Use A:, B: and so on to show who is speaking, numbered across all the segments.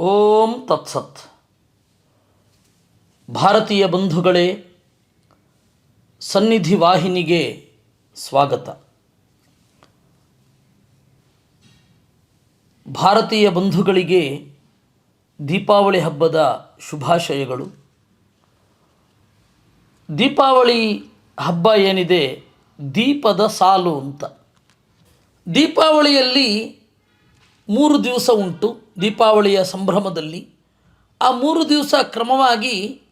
A: ಓಂ ತತ್ಸತ್. ಭಾರತೀಯ ಬಂಧುಗಳೇ, ಸನ್ನಿಧಿ ವಾಹಿನಿಗೆ ಸ್ವಾಗತ. ಭಾರತೀಯ ಬಂಧುಗಳಿಗೆ ದೀಪಾವಳಿ ಹಬ್ಬದ ಶುಭಾಶಯಗಳು. ದೀಪಾವಳಿ ಹಬ್ಬ ಏನಿದೆ? ದೀಪದ ಸಾಲು ಅಂತ. ದೀಪಾವಳಿಯಲ್ಲಿ ಮೂರು ದಿವಸ ಉಂಟು ದೀಪಾವಳಿಯ ಸಂಭ್ರಮದಲ್ಲಿ. ಆ ಮೂರು ದಿವಸ ಕ್ರಮವಾಗಿ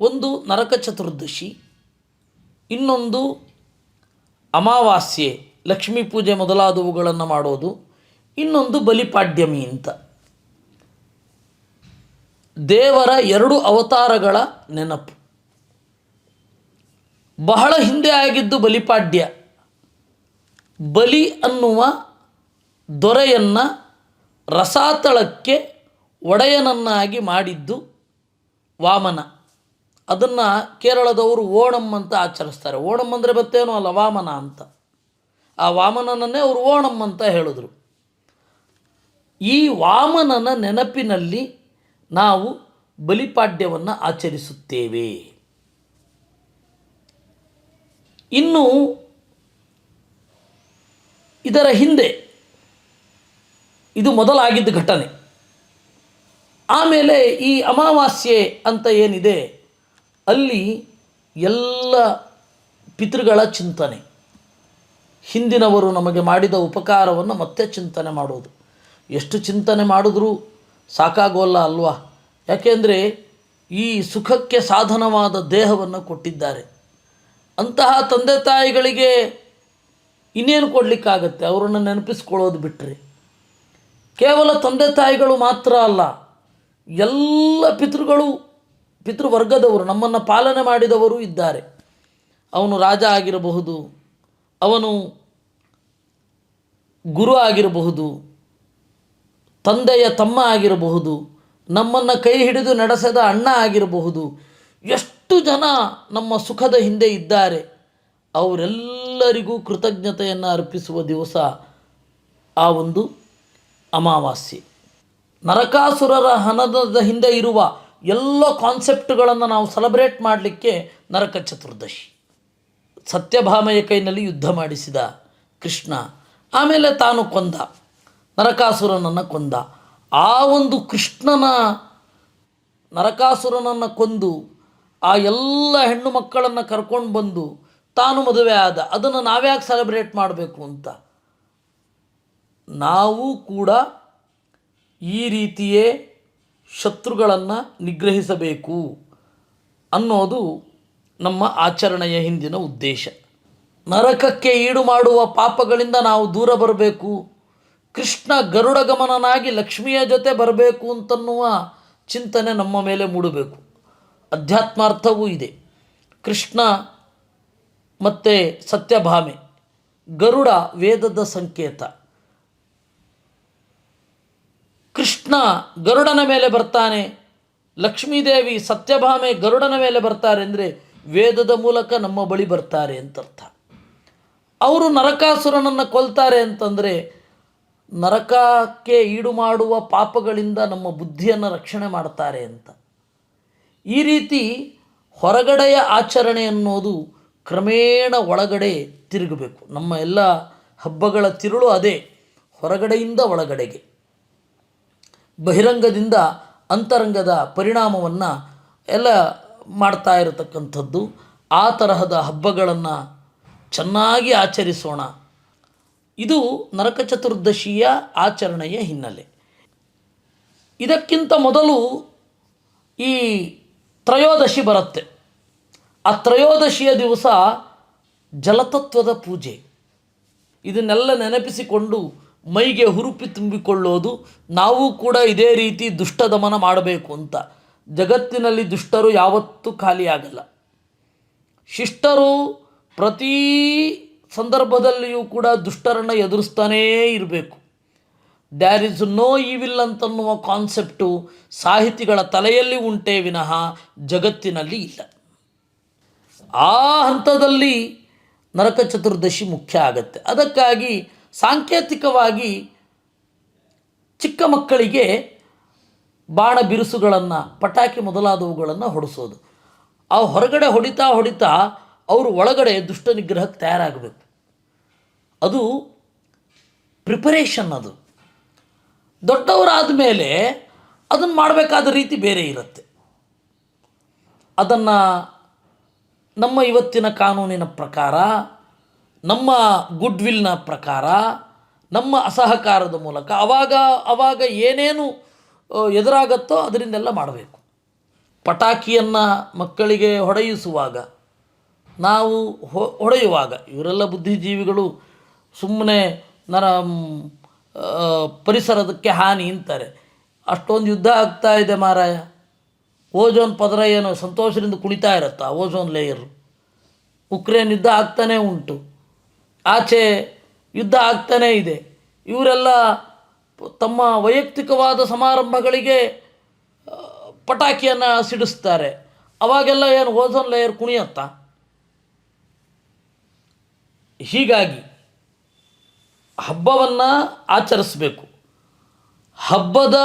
A: ಒಂದು ನರಕ ಚತುರ್ದಶಿ, ಇನ್ನೊಂದು ಅಮಾವಾಸ್ಯೆ, ಲಕ್ಷ್ಮೀ ಪೂಜೆ ಮೊದಲಾದವುಗಳನ್ನು ಮಾಡೋದು, ಇನ್ನೊಂದು ಬಲಿಪಾಡ್ಯಮಿ ಅಂತ. ದೇವರ ಎರಡು ಅವತಾರಗಳ ನೆನಪು. ಬಹಳ ಹಿಂದೆ ಆಗಿದ್ದು ಬಲಿಪಾಡ್ಯ. ಬಲಿ ಅನ್ನುವ ದೊರೆಯನ್ನು ರಸಾತಳಕ್ಕೆ ಒಡೆಯನನ್ನಾಗಿ ಮಾಡಿದ್ದು ವಾಮನ. ಅದನ್ನು ಕೇರಳದವರು ಓಣಂ ಅಂತ ಆಚರಿಸ್ತಾರೆ. ಓಣಂ ಅಂದರೆ ಬತ್ತೇನೋ ಅಲ್ಲ, ವಾಮನ ಅಂತ. ಆ ವಾಮನನನ್ನೇ ಅವರು ಓಣಂ ಅಂತ ಹೇಳಿದ್ರು. ಈ ವಾಮನನ ನೆನಪಿನಲ್ಲಿ ನಾವು ಬಲಿಪಾಡ್ಯವನ್ನು ಆಚರಿಸುತ್ತೇವೆ. ಇನ್ನು ಇದರ ಹಿಂದೆ ಇದು ಮೊದಲಾಗಿದ್ದ ಘಟನೆ. ಆಮೇಲೆ ಈ ಅಮಾವಾಸ್ಯೆ ಅಂತ ಏನಿದೆ, ಅಲ್ಲಿ ಎಲ್ಲ ಪಿತೃಗಳ ಚಿಂತನೆ. ಹಿಂದಿನವರು ನಮಗೆ ಮಾಡಿದ ಉಪಕಾರವನ್ನು ಮತ್ತೆ ಚಿಂತನೆ ಮಾಡೋದು ಎಷ್ಟು ಚಿಂತನೆ ಮಾಡಿದ್ರೂ ಸಾಕಾಗೋಲ್ಲ ಅಲ್ವಾ? ಯಾಕೆಂದರೆ ಈ ಸುಖಕ್ಕೆ ಸಾಧನವಾದ ದೇಹವನ್ನು ಕೊಟ್ಟಿದ್ದಾರೆ. ಅಂತಹ ತಂದೆ ತಾಯಿಗಳಿಗೆ ಇನ್ನೇನು ಕೊಡಲಿಕ್ಕಾಗತ್ತೆ? ಅವರನ್ನು ನೆನಪಿಸ್ಕೊಳ್ಳೋದು ಬಿಟ್ಟರೆ ಕೇವಲ ತಂದೆ ತಾಯಿಗಳು ಮಾತ್ರ ಅಲ್ಲ, ಎಲ್ಲ ಪಿತೃಗಳು, ಪಿತೃವರ್ಗದವರು ನಮ್ಮನ್ನು ಪಾಲನೆ ಮಾಡಿದವರು ಇದ್ದಾರೆ. ಅವನು ರಾಜ ಆಗಿರಬಹುದು, ಅವನು ಗುರು ಆಗಿರಬಹುದು, ತಂದೆಯ ತಮ್ಮ ಆಗಿರಬಹುದು, ನಮ್ಮನ್ನು ಕೈ ಹಿಡಿದು ನಡೆಸದ ಅಣ್ಣ ಆಗಿರಬಹುದು, ಎಷ್ಟು ಜನ ನಮ್ಮ ಸುಖದ ಹಿಂದೆ ಇದ್ದಾರೆ, ಅವರೆಲ್ಲರಿಗೂ ಕೃತಜ್ಞತೆಯನ್ನು ಅರ್ಪಿಸುವ ದಿವಸ ಆ ಒಂದು ಅಮಾವಾಸ್ಯೆ. ನರಕಾಸುರರ ಹನದ ಹಿಂದೆ ಇರುವ ಎಲ್ಲ ಕಾನ್ಸೆಪ್ಟ್ಗಳನ್ನು ನಾವು ಸೆಲೆಬ್ರೇಟ್ ಮಾಡಲಿಕ್ಕೆ ನರಕ ಚತುರ್ದಶಿ. ಸತ್ಯಭಾಮೆಯ ಕೈನಲ್ಲಿ ಯುದ್ಧ ಮಾಡಿಸಿದ ಕೃಷ್ಣ, ಆಮೇಲೆ ತಾನು ಕೊಂದ, ನರಕಾಸುರನನ್ನು ಕೊಂದ. ಆ ಒಂದು ಕೃಷ್ಣನ ನರಕಾಸುರನನ್ನು ಕೊಂದು, ಆ ಎಲ್ಲ ಹೆಣ್ಣು ಮಕ್ಕಳನ್ನು ಕರ್ಕೊಂಡು ಬಂದು ತಾನು ಮದುವೆ ಆದ. ಅದನ್ನು ನಾವ್ಯಾಕೆ ಸೆಲೆಬ್ರೇಟ್ ಮಾಡಬೇಕು ಅಂತ? ನಾವು ಕೂಡ ಈ ರೀತಿಯೇ ಶತ್ರುಗಳನ್ನು ನಿಗ್ರಹಿಸಬೇಕು ಅನ್ನೋದು ನಮ್ಮ ಆಚರಣೆಯ ಹಿಂದಿನ ಉದ್ದೇಶ. ನರಕಕ್ಕೆ ಈಡು ಮಾಡುವ ಪಾಪಗಳಿಂದ ನಾವು ದೂರ ಬರಬೇಕು. ಕೃಷ್ಣ ಗರುಡಗಮನನಾಗಿ ಲಕ್ಷ್ಮಿಯ ಜೊತೆ ಬರಬೇಕು ಅಂತನ್ನುವ ಚಿಂತನೆ ನಮ್ಮ ಮೇಲೆ ಮೂಡಬೇಕು. ಅಧ್ಯಾತ್ಮಾರ್ಥವೂ ಇದೆ. ಕೃಷ್ಣ ಮತ್ತು ಸತ್ಯಭಾಮೆ, ಗರುಡ ವೇದದ ಸಂಕೇತ. ಕೃಷ್ಣ ಗರುಡನ ಮೇಲೆ ಬರ್ತಾನೆ. ಲಕ್ಷ್ಮೀದೇವಿ ಸತ್ಯಭಾಮೆ ಗರುಡನ ಮೇಲೆ ಬರ್ತಾರೆ ಅಂದರೆ ವೇದದ ಮೂಲಕ ನಮ್ಮ ಬಳಿ ಬರ್ತಾರೆ ಅಂತರ್ಥ. ಅವರು ನರಕಾಸುರನನ್ನು ಕೊಲ್ತಾರೆ ಅಂತಂದರೆ ನರಕಕ್ಕೆ ಈಡು ಮಾಡುವ ಪಾಪಗಳಿಂದ ನಮ್ಮ ಬುದ್ಧಿಯನ್ನು ರಕ್ಷಣೆ ಮಾಡ್ತಾರೆ ಅಂತ. ಈ ರೀತಿ ಹೊರಗಡೆಯ ಆಚರಣೆ ಅನ್ನೋದು ಕ್ರಮೇಣ ಒಳಗಡೆ ತಿರುಗಬೇಕು. ನಮ್ಮ ಎಲ್ಲ ಹಬ್ಬಗಳ ತಿರುಳು ಅದೇ, ಹೊರಗಡೆಯಿಂದ ಒಳಗಡೆಗೆ. ಬಹಿರಂಗದಿಂದ ಅಂತರಂಗದ ಪರಿಣಾಮವನ್ನು ಎಲ್ಲ ಮಾಡ್ತಾ ಇರತಕ್ಕಂಥದ್ದು, ಆ ತರಹದ ಹಬ್ಬಗಳನ್ನು ಚೆನ್ನಾಗಿ ಆಚರಿಸೋಣ. ಇದು ನರಕ ಚತುರ್ದಶಿಯ ಆಚರಣೆಯ ಹಿನ್ನೆಲೆ. ಇದಕ್ಕಿಂತ ಮೊದಲು ಈ ತ್ರಯೋದಶಿ ಬರುತ್ತೆ. ಆ ತ್ರಯೋದಶಿಯ ದಿವಸ ಜಲತತ್ವದ ಪೂಜೆ. ಇದನ್ನೆಲ್ಲ ನೆನಪಿಸಿಕೊಂಡು ಮೈಗೆ ಹುರುಪಿ ತುಂಬಿಕೊಳ್ಳೋದು, ನಾವು ಕೂಡ ಇದೇ ರೀತಿ ದುಷ್ಟ ದಮನ ಮಾಡಬೇಕು ಅಂತ. ಜಗತ್ತಿನಲ್ಲಿ ದುಷ್ಟರು ಯಾವತ್ತೂ ಖಾಲಿಯಾಗಲ್ಲ ಶಿಷ್ಟರು ಪ್ರತಿ ಸಂದರ್ಭದಲ್ಲಿಯೂ ಕೂಡ ದುಷ್ಟರನ್ನು ಎದುರಿಸ್ತಾನೇ ಇರಬೇಕು. ದ್ಯಾರ್ ಇಸ್ ನೋ ಈವಿಲ್ ಅಂತನ್ನುವ ಕಾನ್ಸೆಪ್ಟು ಸಾಹಿತಿಗಳ ತಲೆಯಲ್ಲಿ ಉಂಟೇ ವಿನಃ ಜಗತ್ತಿನಲ್ಲಿ ಇಲ್ಲ. ಆ ಹಂತದಲ್ಲಿ ನರಕ ಚತುರ್ದಶಿ ಮುಖ್ಯ ಆಗತ್ತೆ. ಅದಕ್ಕಾಗಿ ಸಾಂಕೇತಿಕವಾಗಿ ಚಿಕ್ಕ ಮಕ್ಕಳಿಗೆ ಬಾಣ ಬಿರುಸುಗಳನ್ನು, ಪಟಾಕಿ ಮೊದಲಾದವುಗಳನ್ನು ಹೊಡಿಸೋದು. ಆ ಹೊರಗಡೆ ಹೊಡಿತಾ ಹೊಡಿತಾ ಅವರು ಒಳಗಡೆ ದುಷ್ಟ ನಿಗ್ರಹಕ್ಕೆ ತಯಾರಾಗಬೇಕು. ಅದು ಪ್ರಿಪರೇಷನ್ ಅದು. ದೊಡ್ಡವರಾದ ಮೇಲೆ ಅದನ್ನು ಮಾಡಬೇಕಾದ ರೀತಿ ಬೇರೆ ಇರುತ್ತೆ. ಅದನ್ನು ನಮ್ಮ ಇವತ್ತಿನ ಕಾನೂನಿನ ಪ್ರಕಾರ ನಮ್ಮ ಗುಡ್ ವಿಲ್ನ ಪ್ರಕಾರ, ನಮ್ಮ ಅಸಹಕಾರದ ಮೂಲಕ ಅವಾಗ ಅವಾಗ ಏನೇನು ಎದುರಾಗತ್ತೋ ಅದರಿಂದೆಲ್ಲ ಮಾಡಬೇಕು. ಪಟಾಕಿಯನ್ನು ಮಕ್ಕಳಿಗೆ ಹೊಡೆಯಿಸುವಾಗ, ನಾವು ಹೊಡೆಯುವಾಗ, ಇವರೆಲ್ಲ ಬುದ್ಧಿಜೀವಿಗಳು ಸುಮ್ಮನೆ ನರ ಪರಿಸರದಕ್ಕೆ ಹಾನಿ ಅಂತಾರೆ. ಅಷ್ಟೊಂದು ಯುದ್ಧ ಆಗ್ತಾ ಇದೆ ಮಾರಾಯ. ಓಜೋನ್ ಪದರ ಏನು ಸಂತೋಷದಿಂದ ಕುಳಿತಾ ಇರುತ್ತಾ? ಓಜೋನ್ ಲೇಯರು ಉಕ್ರೇನ್ ಯುದ್ಧ ಆಗ್ತಾನೇ ಉಂಟು. ಆಚೆ ಯುದ್ಧ ಆಗ್ತಾನೇ ಇದೆ. ಇವರೆಲ್ಲ ತಮ್ಮ ವೈಯಕ್ತಿಕವಾದ ಸಮಾರಂಭಗಳಿಗೆ ಪಟಾಕಿಯನ್ನು ಸಿಡಿಸ್ತಾರೆ. ಅವಾಗೆಲ್ಲ ಏನು ಓಝೋನ್ ಲೇಯರ್ ಕುಣಿಯತ್ತ? ಹೀಗಾಗಿ ಹಬ್ಬವನ್ನು ಆಚರಿಸಬೇಕು. ಹಬ್ಬದ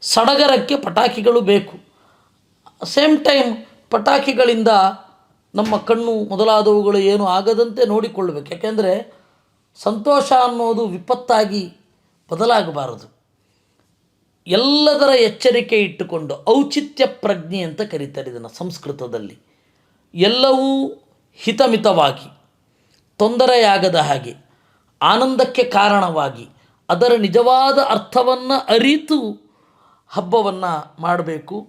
A: ಸಡಗರಕ್ಕೆ ಪಟಾಕಿಗಳು ಬೇಕು. ಸೇಮ್ ಟೈಮ್ ಪಟಾಕಿಗಳಿಂದ ನಮ್ಮ ಕಣ್ಣು ಮೊದಲಾದವುಗಳು ಏನು ಆಗದಂತೆ ನೋಡಿಕೊಳ್ಳಬೇಕು. ಯಾಕೆಂದರೆ ಸಂತೋಷ ಅನ್ನೋದು ವಿಪತ್ತಾಗಿ ಬದಲಾಗಬಾರದು. ಎಲ್ಲದರ ಎಚ್ಚರಿಕೆ ಇಟ್ಟುಕೊಂಡು ಔಚಿತ್ಯ ಪ್ರಜ್ಞೆ ಅಂತ ಕರೀತಾರೆ ಇದನ್ನು ಸಂಸ್ಕೃತದಲ್ಲಿ. ಎಲ್ಲವೂ ಹಿತಮಿತವಾಗಿ, ತೊಂದರೆಯಾಗದ ಹಾಗೆ, ಆನಂದಕ್ಕೆ ಕಾರಣವಾಗಿ, ಅದರ ನಿಜವಾದ ಅರ್ಥವನ್ನು ಅರಿತು ಹಬ್ಬವನ್ನು ಮಾಡಬೇಕು.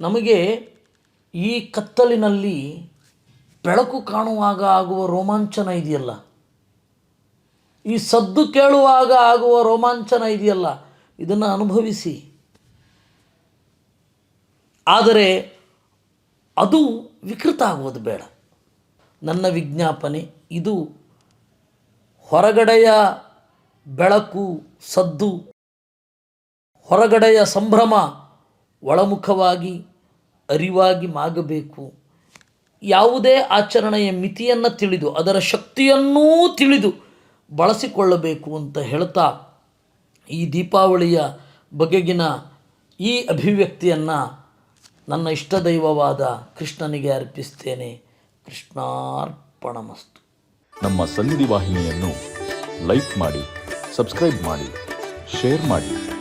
A: ನಮಗೆ ಈ ಕತ್ತಲಿನಲ್ಲಿ ಬೆಳಕು ಕಾಣುವಾಗ ಆಗುವ ರೋಮಾಂಚನ ಇದೆಯಲ್ಲ? ಈ ಸದ್ದು ಕೇಳುವಾಗ ಆಗುವ ರೋಮಾಂಚನ ಇದೆಯಲ್ಲ? ಇದನ್ನು ಅನುಭವಿಸಿ. ಆದರೆ ಅದು ವಿಕೃತ ಆಗುವುದು ಬೇಡ. ನನ್ನ ವಿಜ್ಞಾಪನೆ, ಇದು ಹೊರಗಡೆಯ ಬೆಳಕು, ಸದ್ದು, ಹೊರಗಡೆಯ ಸಂಭ್ರಮ ಒಳಮುಖವಾಗಿ ಅರಿವಾಗಿ ಮಾಗಬೇಕು. ಯಾವುದೇ ಆಚರಣೆಯ ಮಿತಿಯನ್ನು ತಿಳಿದು, ಅದರ ಶಕ್ತಿಯನ್ನೂ ತಿಳಿದು ಬಳಸಿಕೊಳ್ಳಬೇಕು ಅಂತ ಹೇಳ್ತಾ ಈ ದೀಪಾವಳಿಯ ಬಗೆಗಿನ ಈ ಅಭಿವ್ಯಕ್ತಿಯನ್ನು ನನ್ನ ಇಷ್ಟ ದೈವವಾದ ಕೃಷ್ಣನಿಗೆ ಅರ್ಪಿಸ್ತೇನೆ. ಕೃಷ್ಣಾರ್ಪಣಮಸ್ತು.
B: ನಮ್ಮ ಸನ್ನಿಧಿ ವಾಹಿನಿಯನ್ನು ಲೈಕ್ ಮಾಡಿ, ಸಬ್ಸ್ಕ್ರೈಬ್ ಮಾಡಿ, ಶೇರ್ ಮಾಡಿ.